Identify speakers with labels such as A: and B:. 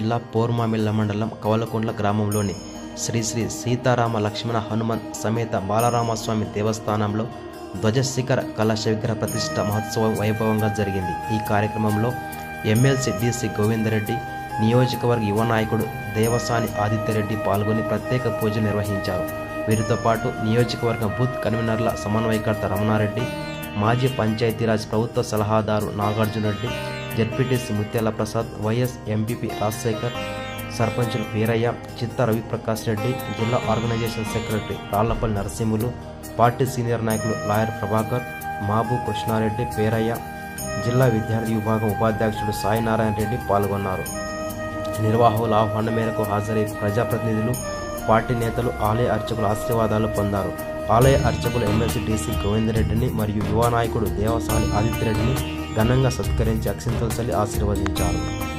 A: జిల్లా పోర్మామిల్ల మండలం కవలకొండ్ల గ్రామంలోని శ్రీ శ్రీ సీతారామ లక్ష్మణ హనుమన్ సమేత బాలరామస్వామి దేవస్థానంలో ధ్వజశిఖర కలశ విగ్రహ ప్రతిష్ట మహోత్సవం వైభవంగా జరిగింది. ఈ కార్యక్రమంలో ఎమ్మెల్సీ డిసి గోవిందరెడ్డి నియోజకవర్గ యువ నాయకుడు దేవసాని ఆదిత్యరెడ్డి పాల్గొని ప్రత్యేక పూజలు నిర్వహించారు. వీరితో పాటు నియోజకవర్గ బూత్ కన్వీనర్ల సమన్వయకర్త రమణారెడ్డి మాజీ పంచాయతీరాజ్ ప్రభుత్వ సలహాదారు నాగార్జునరెడ్డి జడ్పీటీసీ ముత్యాల ప్రసాద్ వైఎస్ ఎంపీపీ రాజశేఖర్ సర్పంచులు వీరయ్య చిత్త రవిప్రకాష్ రెడ్డి జిల్లా organisation secretary Rallapalli Narasimhulu party senior నాయకులు లాయర్ ప్రభాకర్ మాబు కృష్ణారెడ్డి పేరయ్య జిల్లా విద్యార్థి విభాగం ఉపాధ్యక్షుడు సాయినారాయణ రెడ్డి పాల్గొన్నారు. నిర్వాహకుల ఆహ్వానం మేరకు హాజరై ప్రజాప్రతినిధులు పార్టీ నేతలు ఆలయ అర్చకుల ఆశీర్వాదాలు పొందారు. ఆలయ అర్చకులు ఎమ్మెల్సీ డీసీ గోవిందరెడ్డిని మరియు యువ నాయకుడు దేవసాని ఆదిత్యరెడ్డిని ఘనంగా సత్కరించి అక్షింతలు చల్లి ఆశీర్వదించారు.